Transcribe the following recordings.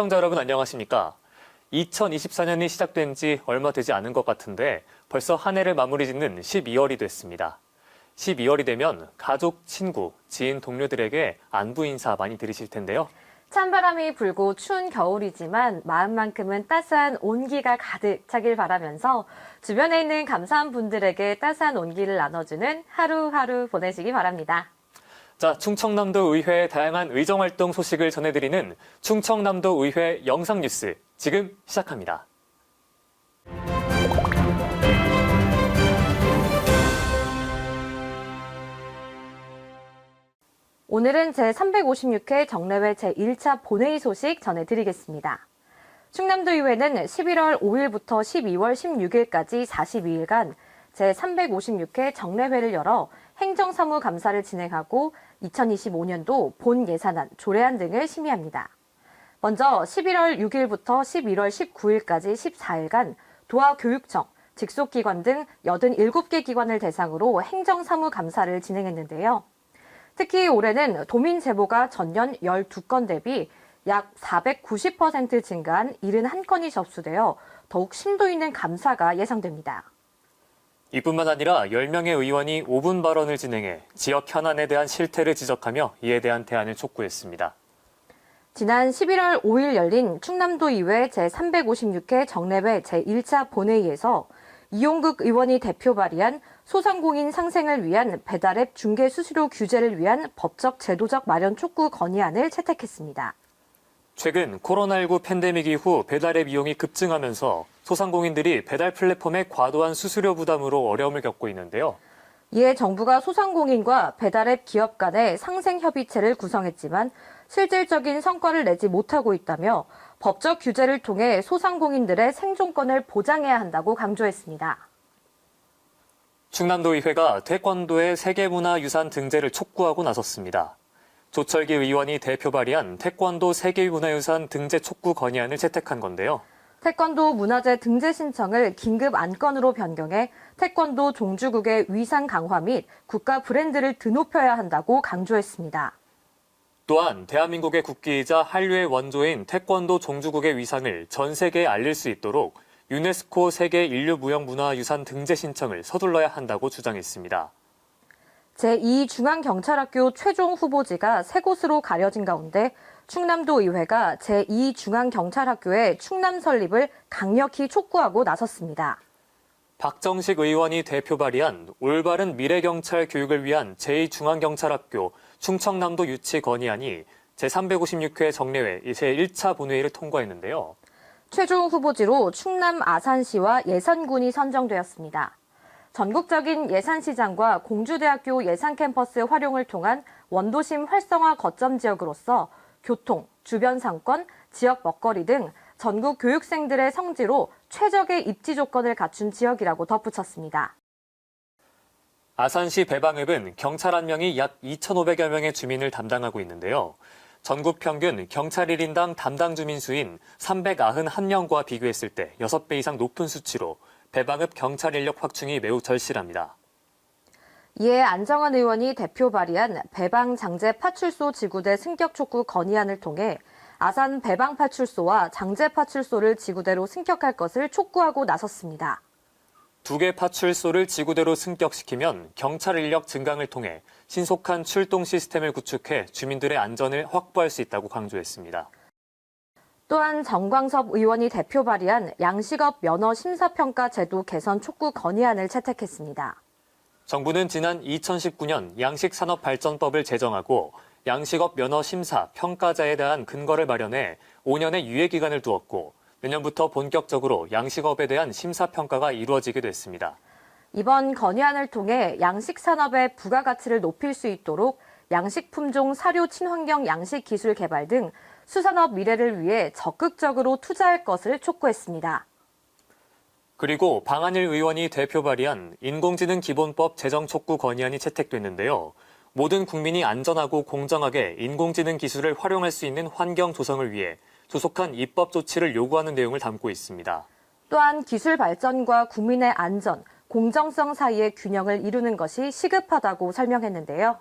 시청자 여러분 안녕하십니까? 2024년이 시작된 지 얼마 되지 않은 것 같은데 벌써 한 해를 마무리 짓는 12월이 됐습니다. 12월이 되면 가족, 친구, 지인, 동료들에게 안부 인사 많이 드리실 텐데요. 찬바람이 불고 추운 겨울이지만 마음만큼은 따스한 온기가 가득 차길 바라면서 주변에 있는 감사한 분들에게 따스한 온기를 나눠주는 하루하루 보내시기 바랍니다. 자, 충청남도 의회의 다양한 의정 활동 소식을 전해드리는 충청남도 의회 영상 뉴스 지금 시작합니다. 오늘은 제356회 정례회 제1차 본회의 소식 전해드리겠습니다. 충남도의회는 11월 5일부터 12월 16일까지 42일간 제356회 정례회를 열어 행정사무 감사를 진행하고 2025년도 본 예산안, 조례안 등을 심의합니다. 먼저 11월 6일부터 11월 19일까지 14일간 도하교육청, 직속기관 등 87개 기관을 대상으로 행정사무 감사를 진행했는데요. 특히 올해는 도민 제보가 전년 12건 대비 약 490% 증가한 71건이 접수되어 더욱 심도 있는 감사가 예상됩니다. 이뿐만 아니라 10명의 의원이 5분 발언을 진행해 지역 현안에 대한 실태를 지적하며 이에 대한 대안을 촉구했습니다. 지난 11월 5일 열린 충남도 의회 제356회 정례회 제1차 본회의에서 이용국 의원이 대표 발의한 소상공인 상생을 위한 배달앱 중개 수수료 규제를 위한 법적 제도적 마련 촉구 건의안을 채택했습니다. 최근 코로나19 팬데믹 이후 배달앱 이용이 급증하면서 소상공인들이 배달 플랫폼의 과도한 수수료 부담으로 어려움을 겪고 있는데요. 이에 정부가 소상공인과 배달앱 기업 간의 상생 협의체를 구성했지만 실질적인 성과를 내지 못하고 있다며 법적 규제를 통해 소상공인들의 생존권을 보장해야 한다고 강조했습니다. 충남도의회가 태권도의 세계문화유산 등재를 촉구하고 나섰습니다. 조철기 의원이 대표 발의한 태권도 세계문화유산 등재 촉구 건의안을 채택한 건데요. 태권도 문화재 등재 신청을 긴급 안건으로 변경해 태권도 종주국의 위상 강화 및 국가 브랜드를 드높여야 한다고 강조했습니다. 또한 대한민국의 국기이자 한류의 원조인 태권도 종주국의 위상을 전 세계에 알릴 수 있도록 유네스코 세계 인류무형문화유산 등재 신청을 서둘러야 한다고 주장했습니다. 제2중앙경찰학교 최종 후보지가 세 곳으로 가려진 가운데 충남도 의회가 제2중앙경찰학교의 충남 설립을 강력히 촉구하고 나섰습니다. 박정식 의원이 대표 발의한 올바른 미래경찰 교육을 위한 제2중앙경찰학교 충청남도 유치 건의안이 제356회 정례회 제1차 본회의를 통과했는데요. 최종 후보지로 충남 아산시와 예산군이 선정되었습니다. 전국적인 예산시장과 공주대학교 예산캠퍼스 활용을 통한 원도심 활성화 거점 지역으로서 교통, 주변 상권, 지역 먹거리 등 전국 교육생들의 성지로 최적의 입지 조건을 갖춘 지역이라고 덧붙였습니다. 아산시 배방읍은 경찰 한 명이 약 2,500여 명의 주민을 담당하고 있는데요. 전국 평균 경찰 1인당 담당 주민 수인 391명과 비교했을 때 6배 이상 높은 수치로 배방읍 경찰 인력 확충이 매우 절실합니다. 이에 안정환 의원이 대표 발의한 배방 장제 파출소 지구대 승격 촉구 건의안을 통해 아산 배방 파출소와 장제 파출소를 지구대로 승격할 것을 촉구하고 나섰습니다. 두 개 파출소를 지구대로 승격시키면 경찰 인력 증강을 통해 신속한 출동 시스템을 구축해 주민들의 안전을 확보할 수 있다고 강조했습니다. 또한 정광섭 의원이 대표 발의한 양식업 면허 심사평가 제도 개선 촉구 건의안을 채택했습니다. 정부는 지난 2019년 양식산업발전법을 제정하고 양식업 면허 심사 평가자에 대한 근거를 마련해 5년의 유예 기간을 두었고 내년부터 본격적으로 양식업에 대한 심사 평가가 이루어지게 됐습니다. 이번 건의안을 통해 양식 산업의 부가가치를 높일 수 있도록 양식 품종 사료 친환경 양식 기술 개발 등 수산업 미래를 위해 적극적으로 투자할 것을 촉구했습니다. 그리고 방한일 의원이 대표 발의한 인공지능 기본법 제정 촉구 건의안이 채택됐는데요. 모든 국민이 안전하고 공정하게 인공지능 기술을 활용할 수 있는 환경 조성을 위해 조속한 입법 조치를 요구하는 내용을 담고 있습니다. 또한 기술 발전과 국민의 안전, 공정성 사이의 균형을 이루는 것이 시급하다고 설명했는데요.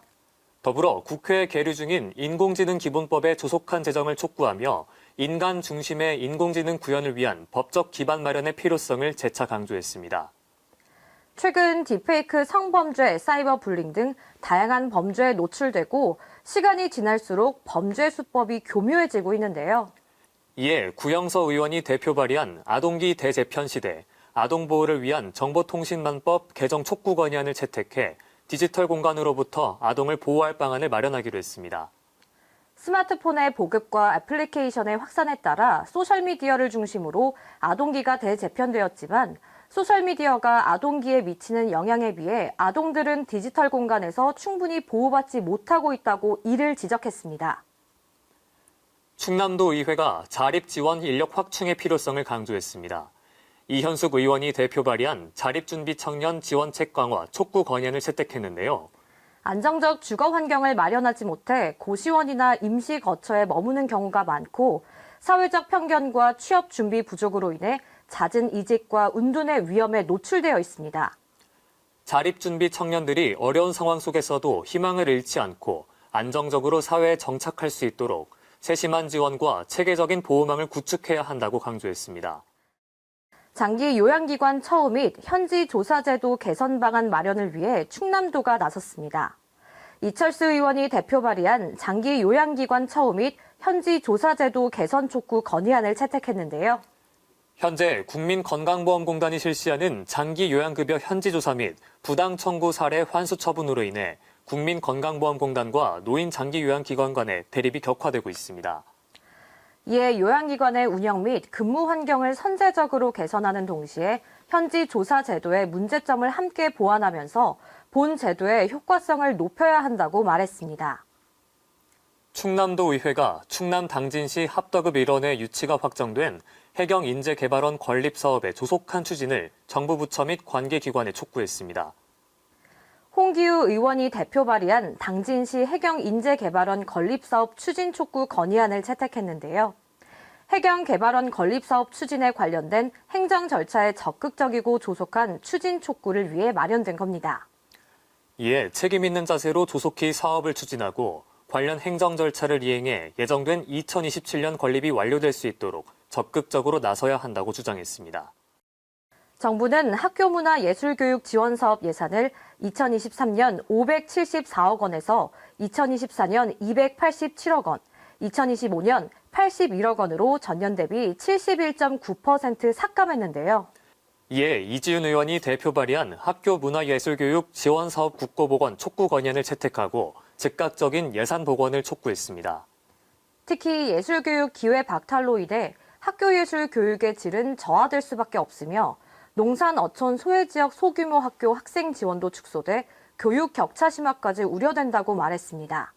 더불어 국회에 계류 중인 인공지능 기본법의 조속한 제정을 촉구하며 인간 중심의 인공지능 구현을 위한 법적 기반 마련의 필요성을 재차 강조했습니다. 최근 딥페이크 성범죄, 사이버 불링 등 다양한 범죄에 노출되고 시간이 지날수록 범죄 수법이 교묘해지고 있는데요. 이에 구영서 의원이 대표 발의한 아동기 대재편 시대 아동 보호를 위한 정보통신망법 개정 촉구 건의안을 채택해 디지털 공간으로부터 아동을 보호할 방안을 마련하기로 했습니다. 스마트폰의 보급과 애플리케이션의 확산에 따라 소셜미디어를 중심으로 아동기가 대재편되었지만 소셜미디어가 아동기에 미치는 영향에 비해 아동들은 디지털 공간에서 충분히 보호받지 못하고 있다고 이를 지적했습니다. 충남도 의회가 자립 지원 인력 확충의 필요성을 강조했습니다. 이현숙 의원이 대표 발의한 자립준비 청년 지원책 강화 촉구 건의안을 채택했는데요. 안정적 주거 환경을 마련하지 못해 고시원이나 임시 거처에 머무는 경우가 많고 사회적 편견과 취업 준비 부족으로 인해 잦은 이직과 운둔의 위험에 노출되어 있습니다. 자립준비 청년들이 어려운 상황 속에서도 희망을 잃지 않고 안정적으로 사회에 정착할 수 있도록 세심한 지원과 체계적인 보호망을 구축해야 한다고 강조했습니다. 장기 요양기관 처우 및 현지 조사제도 개선 방안 마련을 위해 충남도가 나섰습니다. 이철수 의원이 대표 발의한 장기 요양기관 처우 및 현지 조사제도 개선 촉구 건의안을 채택했는데요. 현재 국민건강보험공단이 실시하는 장기 요양급여 현지 조사 및 부당 청구 사례 환수 처분으로 인해 국민건강보험공단과 노인 장기 요양기관 간의 대립이 격화되고 있습니다. 이에 요양기관의 운영 및 근무 환경을 선제적으로 개선하는 동시에 현지 조사 제도의 문제점을 함께 보완하면서 본 제도의 효과성을 높여야 한다고 말했습니다. 충남도 의회가 충남 당진시 합덕읍 일원의 유치가 확정된 해경 인재개발원 건립 사업의 조속한 추진을 정부 부처 및 관계 기관에 촉구했습니다. 홍기우 의원이 대표 발의한 당진시 해경 인재개발원 건립사업 추진 촉구 건의안을 채택했는데요. 해경 개발원 건립 사업 추진에 관련된 행정 절차에 적극적이고 조속한 추진 촉구를 위해 마련된 겁니다. 이에 책임 있는 자세로 조속히 사업을 추진하고 관련 행정 절차를 이행해 예정된 2027년 건립이 완료될 수 있도록 적극적으로 나서야 한다고 주장했습니다. 정부는 학교문화예술교육 지원 사업 예산을 2023년 574억 원에서 2024년 287억 원, 2025년 81억 원으로 전년 대비 71.9% 삭감했는데요. 이에 이지윤 의원이 대표 발의한 학교 문화예술교육 지원사업 국고복원 촉구 건의안을 채택하고 즉각적인 예산 복원을 촉구했습니다. 특히 예술교육 기회 박탈로 인해 학교예술 교육의 질은 저하될 수밖에 없으며 농산 어촌 소외 지역 소규모 학교 학생 지원도 축소돼 교육 격차 심화까지 우려된다고 말했습니다.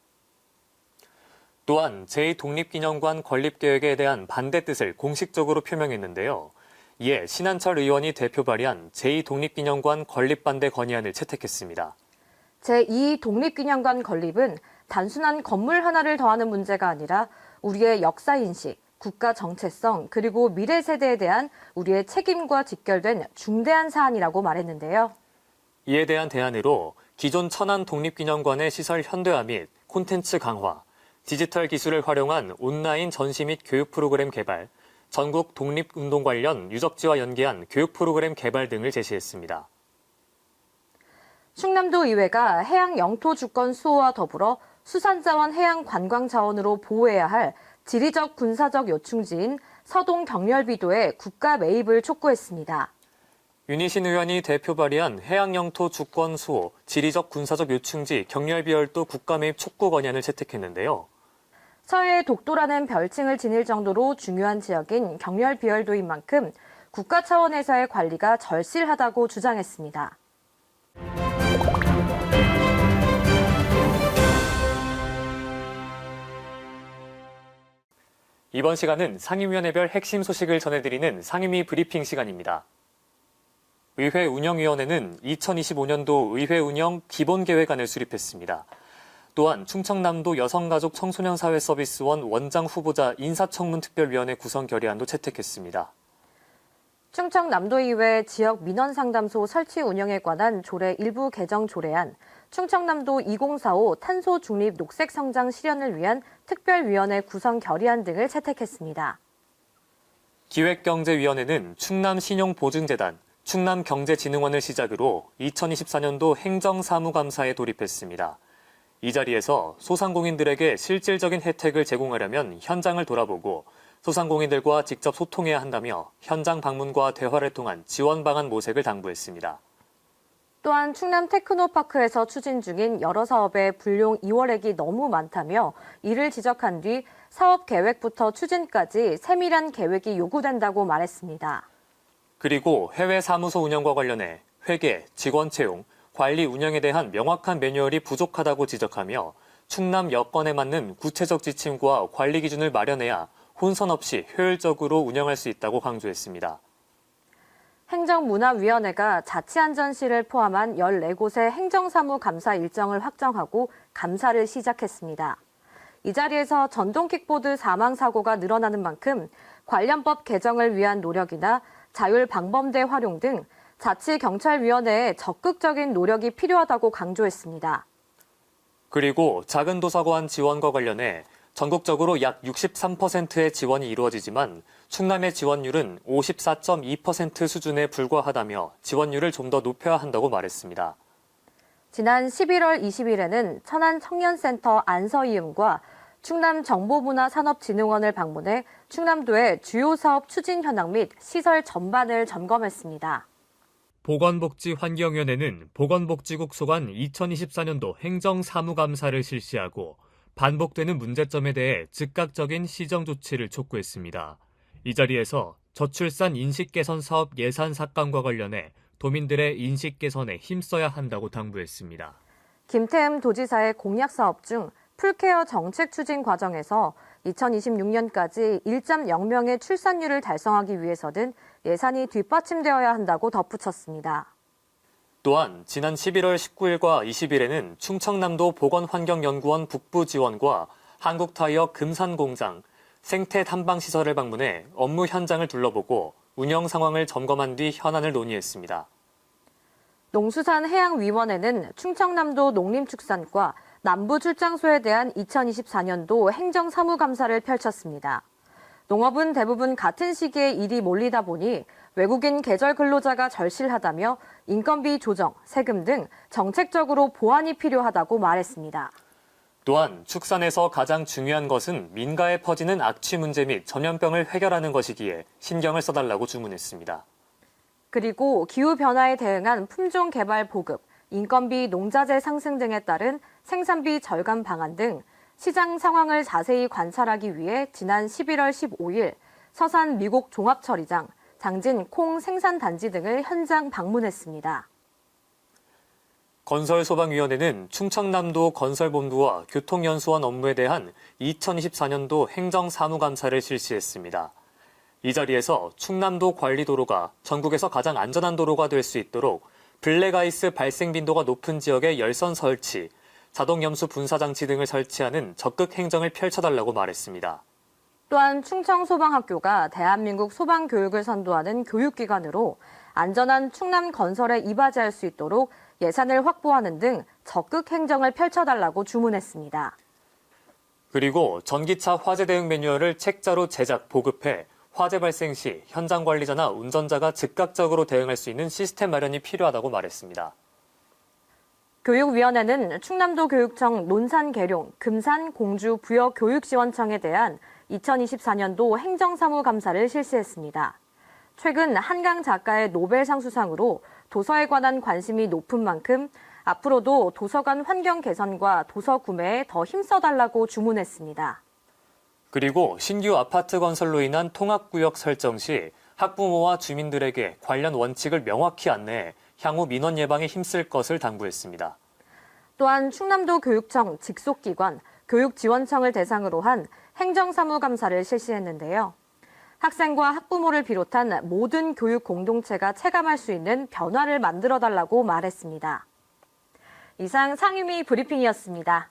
또한 제2독립기념관 건립 계획에 대한 반대 뜻을 공식적으로 표명했는데요. 이에 신한철 의원이 대표 발의한 제2독립기념관 건립 반대 건의안을 채택했습니다. 제2 독립기념관 건립은 단순한 건물 하나를 더하는 문제가 아니라 우리의 역사인식, 국가 정체성, 그리고 미래 세대에 대한 우리의 책임과 직결된 중대한 사안이라고 말했는데요. 이에 대한 대안으로 기존 천안 독립기념관의 시설 현대화 및 콘텐츠 강화, 디지털 기술을 활용한 온라인 전시 및 교육 프로그램 개발, 전국 독립운동 관련 유적지와 연계한 교육 프로그램 개발 등을 제시했습니다. 충남도 의회가 해양 영토 주권 수호와 더불어 수산자원 해양 관광 자원으로 보호해야 할 지리적 군사적 요충지인 서동 경렬비도의 국가 매입을 촉구했습니다. 윤희신 의원이 대표 발의한 해양 영토 주권 수호, 지리적 군사적 요충지 경렬비열도 국가 매입 촉구 건의안을 채택했는데요. 서해의 독도라는 별칭을 지닐 정도로 중요한 지역인 경렬비열도인 만큼 국가 차원에서의 관리가 절실하다고 주장했습니다. 이번 시간은 상임위원회별 핵심 소식을 전해드리는 상임위 브리핑 시간입니다. 의회 운영위원회는 2025년도 의회 운영 기본계획안을 수립했습니다. 또한 충청남도 여성가족 청소년 사회 서비스원 원장 후보자 인사청문특별위원회 구성 결의안도 채택했습니다. 충청남도의회 지역 민원상담소 설치 운영에 관한 조례 일부 개정 조례안, 충청남도 2045 탄소 중립 녹색 성장 실현을 위한 특별위원회 구성 결의안 등을 채택했습니다. 기획경제위원회는 충남신용보증재단, 충남경제진흥원을 시작으로 2024년도 행정사무감사에 돌입했습니다. 이 자리에서 소상공인들에게 실질적인 혜택을 제공하려면 현장을 돌아보고 소상공인들과 직접 소통해야 한다며 현장 방문과 대화를 통한 지원 방안 모색을 당부했습니다. 또한 충남 테크노파크에서 추진 중인 여러 사업의 불용 2월액이 너무 많다며 이를 지적한 뒤 사업 계획부터 추진까지 세밀한 계획이 요구된다고 말했습니다. 그리고 해외 사무소 운영과 관련해 회계, 직원 채용, 관리 운영에 대한 명확한 매뉴얼이 부족하다고 지적하며 충남 여건에 맞는 구체적 지침과 관리 기준을 마련해야 혼선 없이 효율적으로 운영할 수 있다고 강조했습니다. 행정문화위원회가 자치안전실을 포함한 14곳의 행정사무 감사 일정을 확정하고 감사를 시작했습니다. 이 자리에서 전동 킥보드 사망 사고가 늘어나는 만큼 관련법 개정을 위한 노력이나 자율 방범대 활용 등 자치경찰위원회의 적극적인 노력이 필요하다고 강조했습니다. 그리고 작은 도서관 지원과 관련해 전국적으로 약 63%의 지원이 이루어지지만 충남의 지원율은 54.2% 수준에 불과하다며 지원율을 좀 더 높여야 한다고 말했습니다. 지난 11월 20일에는 천안 청년센터 안서이음과 충남 정보문화산업진흥원을 방문해 충남도의 주요 사업 추진 현황 및 시설 전반을 점검했습니다. 보건복지환경위원회는 보건복지국 소관 2024년도 행정사무감사를 실시하고 반복되는 문제점에 대해 즉각적인 시정 조치를 촉구했습니다. 이 자리에서 저출산 인식 개선 사업 예산 삭감과 관련해 도민들의 인식 개선에 힘써야 한다고 당부했습니다. 김태흠 도지사의 공약 사업 중 풀케어 정책 추진 과정에서 2026년까지 1.0명의 출산율을 달성하기 위해서는 예산이 뒷받침되어야 한다고 덧붙였습니다. 또한 지난 11월 19일과 20일에는 충청남도 보건환경연구원 북부 지원과 한국타이어 금산공장, 생태 탐방 시설을 방문해 업무 현장을 둘러보고 운영 상황을 점검한 뒤 현안을 논의했습니다. 농수산해양위원회는 충청남도 농림축산과 남부 출장소에 대한 2024년도 행정사무감사를 펼쳤습니다. 농업은 대부분 같은 시기에 일이 몰리다 보니 외국인 계절 근로자가 절실하다며 인건비 조정, 세금 등 정책적으로 보완이 필요하다고 말했습니다. 또한 축산에서 가장 중요한 것은 민가에 퍼지는 악취 문제 및 전염병을 해결하는 것이기에 신경을 써달라고 주문했습니다. 그리고 기후변화에 대응한 품종 개발 보급, 인건비 농자재 상승 등에 따른 생산비 절감 방안 등 시장 상황을 자세히 관찰하기 위해 지난 11월 15일 서산 미국 종합처리장, 장진 콩 생산단지 등을 현장 방문했습니다. 건설소방위원회는 충청남도 건설본부와 교통연수원 업무에 대한 2024년도 행정사무감사를 실시했습니다. 이 자리에서 충남도 관리도로가 전국에서 가장 안전한 도로가 될 수 있도록 블랙아이스 발생 빈도가 높은 지역의 열선 설치, 자동염수 분사장치 등을 설치하는 적극 행정을 펼쳐달라고 말했습니다. 또한 충청소방학교가 대한민국 소방교육을 선도하는 교육기관으로 안전한 충남 건설에 이바지할 수 있도록 예산을 확보하는 등 적극 행정을 펼쳐달라고 주문했습니다. 그리고 전기차 화재 대응 매뉴얼을 책자로 제작, 보급해 화재 발생 시 현장 관리자나 운전자가 즉각적으로 대응할 수 있는 시스템 마련이 필요하다고 말했습니다. 교육위원회는 충남도 교육청 논산 계룡, 금산, 공주, 부여 교육지원청에 대한 2024년도 행정사무 감사를 실시했습니다. 최근 한강 작가의 노벨상 수상으로 도서에 관한 관심이 높은 만큼 앞으로도 도서관 환경 개선과 도서 구매에 더 힘써달라고 주문했습니다. 그리고 신규 아파트 건설로 인한 통합구역 설정 시 학부모와 주민들에게 관련 원칙을 명확히 안내해 향후 민원 예방에 힘쓸 것을 당부했습니다. 또한 충남도 교육청 직속기관 교육지원청을 대상으로 한 행정사무감사를 실시했는데요. 학생과 학부모를 비롯한 모든 교육 공동체가 체감할 수 있는 변화를 만들어 달라고 말했습니다. 이상 상임위 브리핑이었습니다.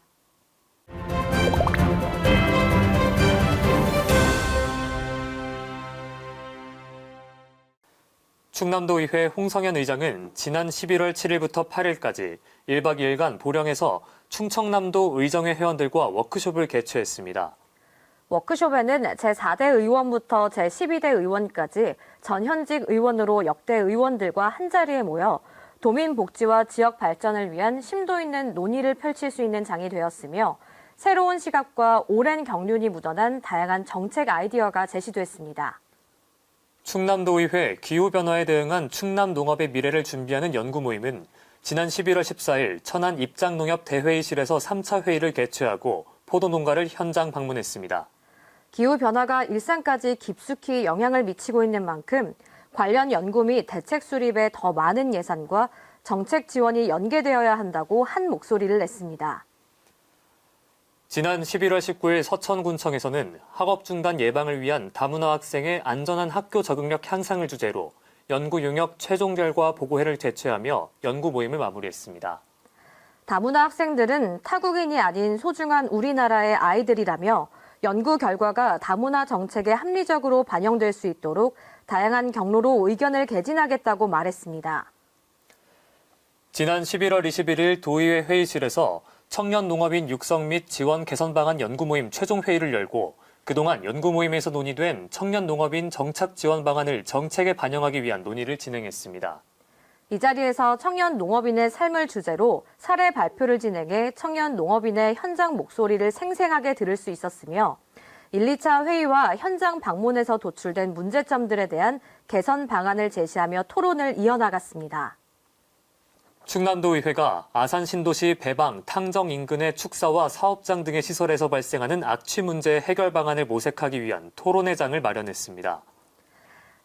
충남도의회 홍성현 의장은 지난 11월 7일부터 8일까지 1박 2일간 보령에서 충청남도 의정회 회원들과 워크숍을 개최했습니다. 워크숍에는 제4대 의원부터 제12대 의원까지 전현직 의원으로 역대 의원들과 한자리에 모여 도민 복지와 지역 발전을 위한 심도 있는 논의를 펼칠 수 있는 장이 되었으며 새로운 시각과 오랜 경륜이 묻어난 다양한 정책 아이디어가 제시됐습니다. 충남도의회 기후변화에 대응한 충남 농업의 미래를 준비하는 연구 모임은 지난 11월 14일 천안 입장농협 대회의실에서 3차 회의를 개최하고 포도농가를 현장 방문했습니다. 기후 변화가 일상까지 깊숙이 영향을 미치고 있는 만큼 관련 연구 및 대책 수립에 더 많은 예산과 정책 지원이 연계되어야 한다고 한 목소리를 냈습니다. 지난 11월 19일 서천군청에서는 학업 중단 예방을 위한 다문화 학생의 안전한 학교 적응력 향상을 주제로 연구 용역 최종 결과 보고회를 개최하며 연구 모임을 마무리했습니다. 다문화 학생들은 타국인이 아닌 소중한 우리나라의 아이들이라며 연구 결과가 다문화 정책에 합리적으로 반영될 수 있도록 다양한 경로로 의견을 개진하겠다고 말했습니다. 지난 11월 21일 도의회 회의실에서 청년 농업인 육성 및 지원 개선 방안 연구 모임 최종 회의를 열고 그동안 연구 모임에서 논의된 청년 농업인 정착 지원 방안을 정책에 반영하기 위한 논의를 진행했습니다. 이 자리에서 청년 농업인의 삶을 주제로 사례 발표를 진행해 청년 농업인의 현장 목소리를 생생하게 들을 수 있었으며 1, 2차 회의와 현장 방문에서 도출된 문제점들에 대한 개선 방안을 제시하며 토론을 이어나갔습니다. 충남도의회가 아산 신도시 배방, 탕정 인근의 축사와 사업장 등의 시설에서 발생하는 악취 문제 해결 방안을 모색하기 위한 토론회장을 마련했습니다.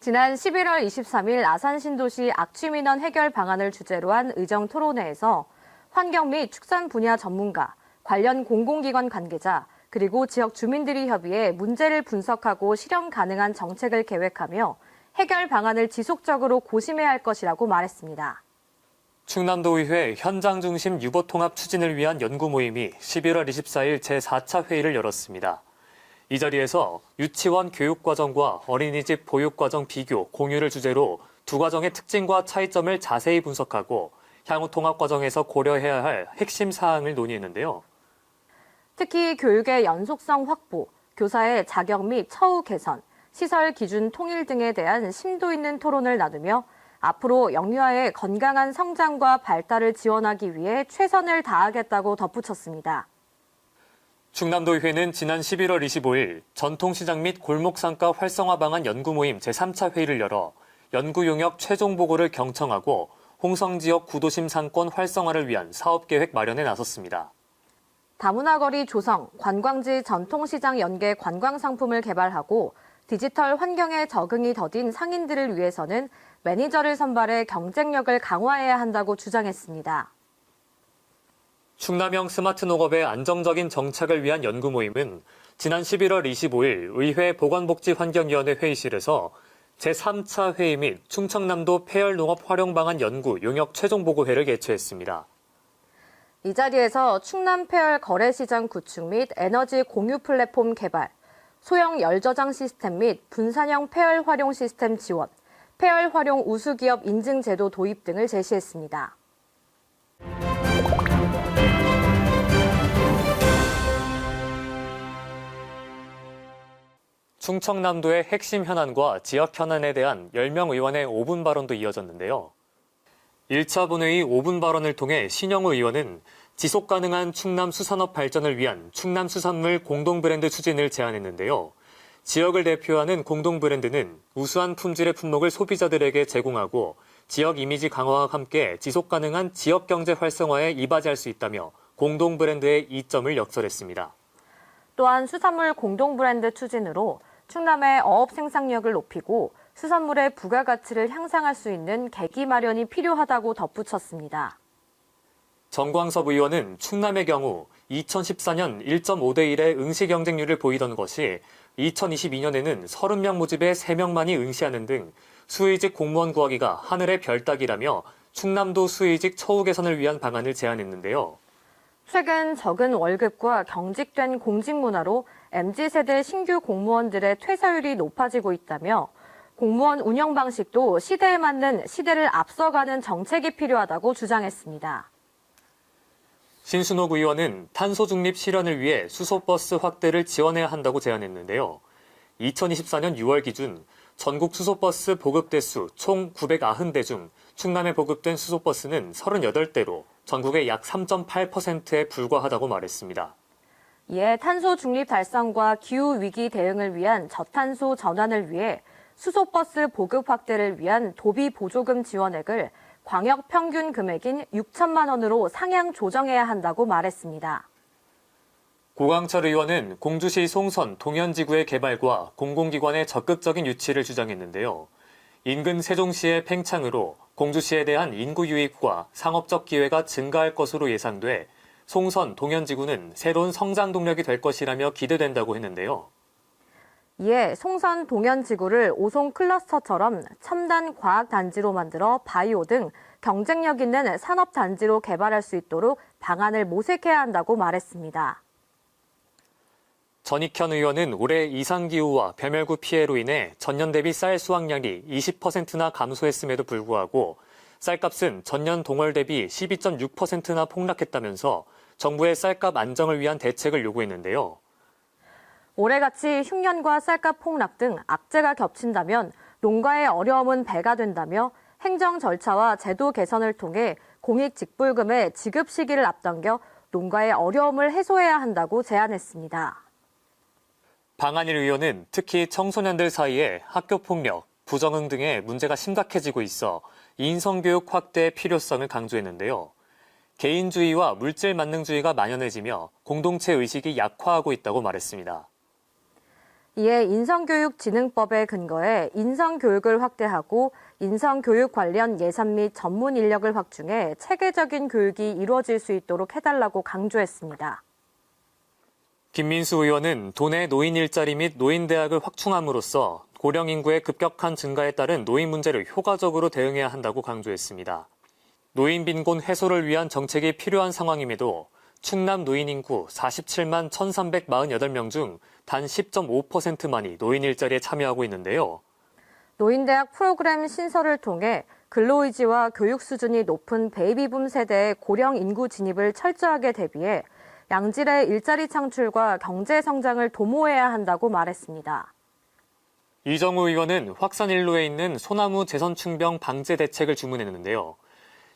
지난 11월 23일 아산 신도시 악취 민원 해결 방안을 주제로 한 의정 토론회에서 환경 및 축산 분야 전문가, 관련 공공기관 관계자, 그리고 지역 주민들이 협의해 문제를 분석하고 실현 가능한 정책을 계획하며 해결 방안을 지속적으로 고심해야 할 것이라고 말했습니다. 충남도의회 현장 중심 유보 통합 추진을 위한 연구 모임이 11월 24일 제4차 회의를 열었습니다. 이 자리에서 유치원 교육과정과 어린이집 보육과정 비교, 공유를 주제로 두 과정의 특징과 차이점을 자세히 분석하고 향후 통합 과정에서 고려해야 할 핵심 사항을 논의했는데요. 특히 교육의 연속성 확보, 교사의 자격 및 처우 개선, 시설 기준 통일 등에 대한 심도 있는 토론을 나누며 앞으로 영유아의 건강한 성장과 발달을 지원하기 위해 최선을 다하겠다고 덧붙였습니다. 충남도의회는 지난 11월 25일 전통시장 및 골목상가 활성화 방안 연구 모임 제3차 회의를 열어 연구 용역 최종 보고를 경청하고 홍성 지역 구도심 상권 활성화를 위한 사업 계획 마련에 나섰습니다. 다문화거리 조성, 관광지 전통시장 연계 관광 상품을 개발하고 디지털 환경에 적응이 더딘 상인들을 위해서는 매니저를 선발해 경쟁력을 강화해야 한다고 주장했습니다. 충남형 스마트 농업의 안정적인 정착을 위한 연구 모임은 지난 11월 25일 의회 보건복지환경위원회 회의실에서 제3차 회의 및 충청남도 폐열농업 활용 방안 연구 용역 최종 보고회를 개최했습니다. 이 자리에서 충남 폐열 거래 시장 구축 및 에너지 공유 플랫폼 개발, 소형 열저장 시스템 및 분산형 폐열 활용 시스템 지원, 폐열 활용 우수기업 인증 제도 도입 등을 제시했습니다. 충청남도의 핵심 현안과 지역 현안에 대한 10명 의원의 5분 발언도 이어졌는데요. 1차 본회의 5분 발언을 통해 신영우 의원은 지속 가능한 충남 수산업 발전을 위한 충남 수산물 공동 브랜드 추진을 제안했는데요. 지역을 대표하는 공동 브랜드는 우수한 품질의 품목을 소비자들에게 제공하고 지역 이미지 강화와 함께 지속 가능한 지역 경제 활성화에 이바지할 수 있다며 공동 브랜드의 이점을 역설했습니다. 또한 수산물 공동 브랜드 추진으로 충남의 어업 생산력을 높이고 수산물의 부가가치를 향상할 수 있는 계기 마련이 필요하다고 덧붙였습니다. 정광섭 의원은 충남의 경우 2014년 1.5대 1의 응시 경쟁률을 보이던 것이 2022년에는 30명 모집에 3명만이 응시하는 등 수의직 공무원 구하기가 하늘의 별 따기라며 충남도 수의직 처우 개선을 위한 방안을 제안했는데요. 최근 적은 월급과 경직된 공직 문화로 MZ세대 신규 공무원들의 퇴사율이 높아지고 있다며 공무원 운영 방식도 시대에 맞는 시대를 앞서가는 정책이 필요하다고 주장했습니다. 신순옥 의원은 탄소 중립 실현을 위해 수소버스 확대를 지원해야 한다고 제안했는데요. 2024년 6월 기준 전국 수소버스 보급 대수 총 990대 중 충남에 보급된 수소버스는 38대로 전국의 약 3.8%에 불과하다고 말했습니다. 이에 탄소 중립 달성과 기후 위기 대응을 위한 저탄소 전환을 위해 수소버스 보급 확대를 위한 도비 보조금 지원액을 광역 평균 금액인 6천만 원으로 상향 조정해야 한다고 말했습니다. 고강철 의원은 공주시 송선 동현지구의 개발과 공공기관의 적극적인 유치를 주장했는데요. 인근 세종시의 팽창으로 공주시에 대한 인구 유입과 상업적 기회가 증가할 것으로 예상돼 송선 동현지구는 새로운 성장 동력이 될 것이라며 기대된다고 했는데요. 이에 송선 동현지구를 오송 클러스터처럼 첨단 과학 단지로 만들어 바이오 등 경쟁력 있는 산업 단지로 개발할 수 있도록 방안을 모색해야 한다고 말했습니다. 전익현 의원은 올해 이상기후와 벼멸구 피해로 인해 전년 대비 쌀 수확량이 20%나 감소했음에도 불구하고 쌀값은 전년 동월 대비 12.6%나 폭락했다면서 정부의 쌀값 안정을 위한 대책을 요구했는데요. 올해같이 흉년과 쌀값 폭락 등 악재가 겹친다면 농가의 어려움은 배가 된다며 행정 절차와 제도 개선을 통해 공익 직불금의 지급 시기를 앞당겨 농가의 어려움을 해소해야 한다고 제안했습니다. 방한일 의원은 특히 청소년들 사이에 학교 폭력, 부정응 등의 문제가 심각해지고 있어 인성교육 확대의 필요성을 강조했는데요. 개인주의와 물질 만능주의가 만연해지며 공동체 의식이 약화하고 있다고 말했습니다. 이에 인성교육진흥법에 근거해 인성교육을 확대하고 인성교육 관련 예산 및 전문 인력을 확충해 체계적인 교육이 이루어질 수 있도록 해달라고 강조했습니다. 김민수 의원은 도내 노인 일자리 및 노인대학을 확충함으로써 고령 인구의 급격한 증가에 따른 노인 문제를 효과적으로 대응해야 한다고 강조했습니다. 노인 빈곤 해소를 위한 정책이 필요한 상황임에도 충남 노인 인구 47만 1,348명 중 단 10.5%만이 노인 일자리에 참여하고 있는데요. 노인대학 프로그램 신설을 통해 근로의지와 교육 수준이 높은 베이비붐 세대의 고령 인구 진입을 철저하게 대비해 양질의 일자리 창출과 경제 성장을 도모해야 한다고 말했습니다. 이정우 의원은 확산 일로에 있는 소나무 재선충병 방제 대책을 주문했는데요.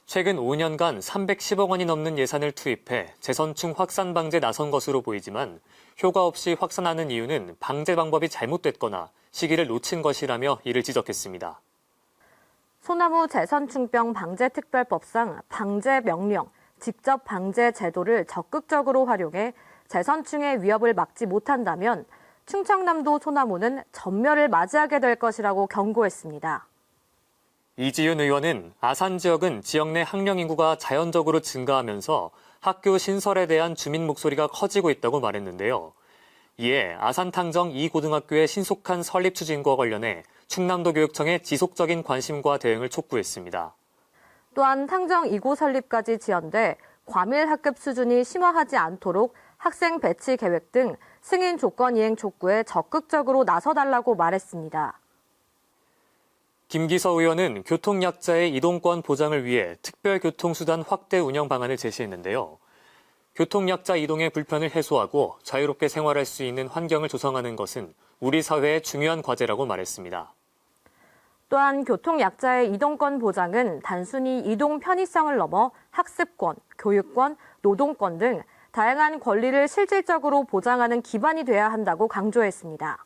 최근 5년간 310억 원이 넘는 예산을 투입해 재선충 확산 방제 나선 것으로 보이지만 효과 없이 확산하는 이유는 방제 방법이 잘못됐거나 시기를 놓친 것이라며 이를 지적했습니다. 소나무 재선충병 방제특별법상 방제 명령, 직접 방제 제도를 적극적으로 활용해 재선충의 위협을 막지 못한다면 충청남도 소나무는 전멸을 맞이하게 될 것이라고 경고했습니다. 이지윤 의원은 아산 지역은 지역 내 학령 인구가 자연적으로 증가하면서 학교 신설에 대한 주민 목소리가 커지고 있다고 말했는데요. 이에 아산 탕정 2고등학교의 신속한 설립 추진과 관련해 충남도 교육청에 지속적인 관심과 대응을 촉구했습니다. 또한 탕정 2고 설립까지 지연돼 과밀 학급 수준이 심화하지 않도록 학생 배치 계획 등 승인 조건 이행 촉구에 적극적으로 나서달라고 말했습니다. 김기서 의원은 교통약자의 이동권 보장을 위해 특별교통수단 확대 운영 방안을 제시했는데요. 교통약자 이동의 불편을 해소하고 자유롭게 생활할 수 있는 환경을 조성하는 것은 우리 사회의 중요한 과제라고 말했습니다. 또한 교통약자의 이동권 보장은 단순히 이동 편의성을 넘어 학습권, 교육권, 노동권 등 다양한 권리를 실질적으로 보장하는 기반이 돼야 한다고 강조했습니다.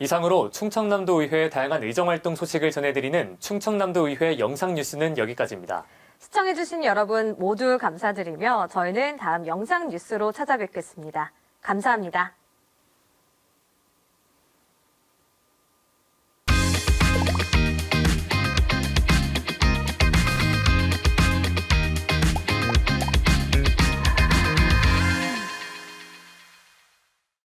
이상으로 충청남도 의회의 다양한 의정활동 소식을 전해드리는 충청남도 의회 영상 뉴스는 여기까지입니다. 시청해주신 여러분 모두 감사드리며 저희는 다음 영상 뉴스로 찾아뵙겠습니다. 감사합니다.